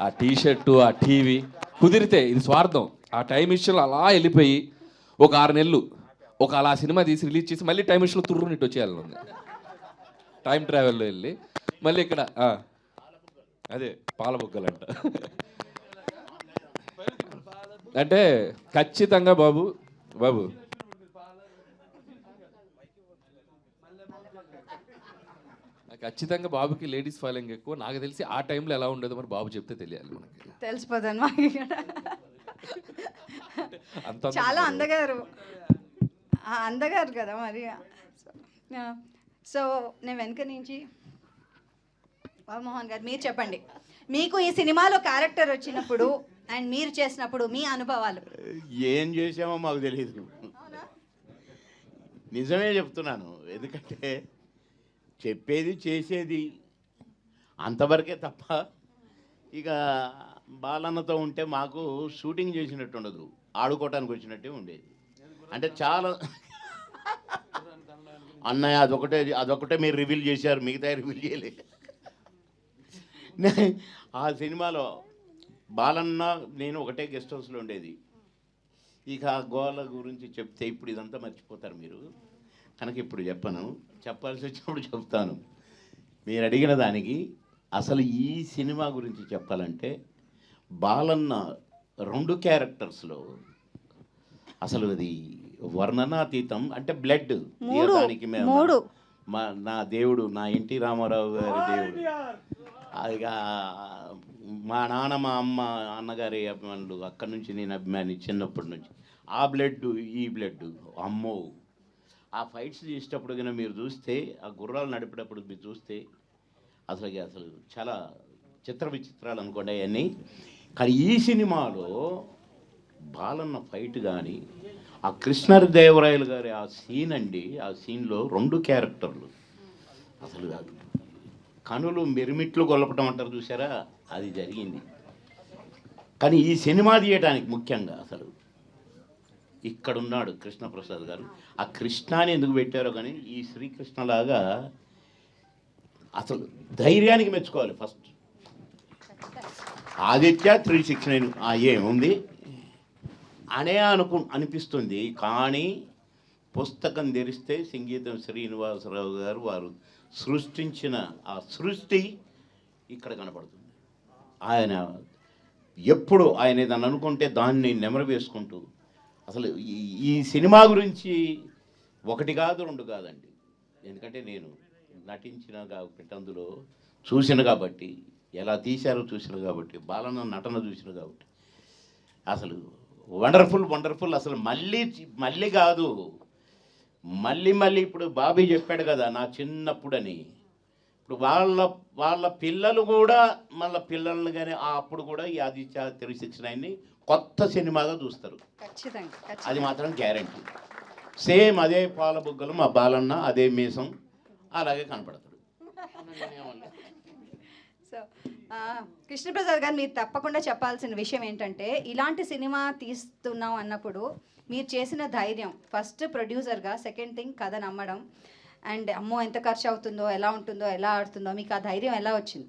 ఆ T shirt ఆ TV కుదిరితే ఇది స్వార్థం. ఆ టైం మిషన్లో అలా వెళ్ళిపోయి ఒక ఆరు నెలలు ఒక అలా సినిమా తీసి రిలీజ్ చేసి మళ్ళీ టైం మిషన్లో తుర్రునిట్టు వచ్చేయాలని ఉంది టైం ట్రావెల్లో వెళ్ళి మళ్ళీ ఇక్కడ అదే పాల బొగ్గలంట అంటే ఖచ్చితంగా బాబు బాబు ఖచ్చితంగా బాబుకి లేడీస్ ఫాలోయింగ్ ఎక్కువ. నాకు తెలిసి ఆ టైంలో ఎలా ఉండేదో మరి బాబు చెప్తే తెలియాలి మనకి. తెలిసిపోతాను మాకు ఇక్కడ. అంత చాలా అందగారు. అందగారు కదా మరి. సో నేను వెనక నుంచి మోహన్ గారు మీరు చెప్పండి. మీకు ఈ సినిమాలో క్యారెక్టర్ వచ్చినప్పుడు అండ్ మీరు చేసినప్పుడు మీ అనుభవాలు? ఏం చేసామో మాకు తెలియదు నిజమే చెప్తున్నాను. ఎందుకంటే చెప్పేది చేసేది అంతవరకే తప్ప ఇక బాలన్నతో ఉంటే మాకు షూటింగ్ చేసినట్టు ఉండదు ఆడుకోవటానికి వచ్చినట్టే ఉండేది. అంటే చాలా అన్నయ్య అదొకటే అదొకటే మీరు రివీల్ చేశారు మిగతా రివీల్ చేయలేదు ఆ సినిమాలో బాలన్న నేను ఒకటే గెస్ట్ హౌస్లో ఉండేది. ఇక ఆ గోల గురించి చెప్తే ఇప్పుడు ఇదంతా మర్చిపోతారు మీరు. కనుక ఇప్పుడు చెప్పను. చెప్పాల్సి వచ్చినప్పుడు చెప్తాను. మీరు అడిగిన దానికి అసలు ఈ సినిమా గురించి చెప్పాలంటే బాలన్న రెండు క్యారెక్టర్స్లో అసలు అది వర్ణనాతీతం అంటే బ్లడ్ దానికి మే- మూడు. మా నా దేవుడు నా ఎన్టీ రామారావు గారి దేవుడు. అది మా నాన్న మా అమ్మ అన్నగారి అభిమానులు అక్కడి నుంచి నేను అభిమాని చిన్నప్పటి నుంచి. ఆ బ్లడ్ ఈ బ్లడ్ అమ్మో. ఆ ఫైట్స్ చేసేటప్పుడు కానీ మీరు చూస్తే ఆ గుర్రాలు నడిపేటప్పుడు మీరు చూస్తే అసలు అసలు చాలా చిత్ర విచిత్రాలు అనుకోండి అవన్నీ. కానీ ఈ సినిమాలో బాలన్న ఫైట్ కానీ ఆ కృష్ణదేవరాయలు గారి ఆ సీన్ అండి ఆ సీన్లో రెండు క్యారెక్టర్లు. అసలు కాదు కనులు మిరిమిట్లు గొల్లపటం అంటారు చూసారా అది జరిగింది. కానీ ఈ సినిమా తీయటానికి ముఖ్యంగా అసలు ఇక్కడున్నాడు కృష్ణప్రసాద్ గారు. ఆ కృష్ణాని ఎందుకు పెట్టారో కానీ ఈ శ్రీకృష్ణలాగా అసలు ధైర్యానికి మెచ్చుకోవాలి first. Aditya three six nine ఏముంది? అనే అనుకు అనిపిస్తుంది కానీ పుస్తకం తెరిస్తే సంగీతం శ్రీనివాసరావు గారు వారు సృష్టించిన ఆ సృష్టి ఇక్కడ కనపడుతుంది. ఆయన ఎప్పుడు ఆయన ఏదన్నా అనుకుంటే దాన్ని నెమరు వేసుకుంటూ అసలు ఈ ఈ సినిమా గురించి ఒకటి కాదు రెండు కాదండి. ఎందుకంటే నేను నటించిన కాబట్టి అందులో చూసిన కాబట్టి ఎలా తీశారో చూసిన కాబట్టి బాలన్న నటన చూసిన కాబట్టి. అసలు వండర్ఫుల్ వండర్ఫుల్ అసలు మళ్ళీ మళ్ళీ కాదు. మళ్ళీ మళ్ళీ ఇప్పుడు బాబీ చెప్పాడు కదా నా చిన్నప్పుడని. ఇప్పుడు వాళ్ళ వాళ్ళ పిల్లలు కూడా మళ్ళీ పిల్లల్ని కానీ అప్పుడు కూడా ఈ ఆదిత్య త్రీ సిక్స్ నైన్ని కొత్త సినిమాగా చూస్తారు. ఖచ్చితంగా అది మాత్రం గ్యారంటీ. సేమ్ అదే పాల బుగ్గలు మా బాలన్న అదే మీసం అలాగే కనపడతాడు. సో కృష్ణప్రసాద్ గారు మీరు తప్పకుండా చెప్పాల్సిన విషయం ఏంటంటే ఇలాంటి సినిమా తీస్తున్నాం అన్నప్పుడు మీరు చేసిన ధైర్యం ఫస్ట్ ప్రొడ్యూసర్గా సెకండ్ థింగ్ కథ నమ్మడం అండ్ అమ్మో ఎంత ఖర్చు అవుతుందో ఎలా ఉంటుందో ఎలా ఆడుతుందో మీకు ఆ ధైర్యం ఎలా వచ్చింది?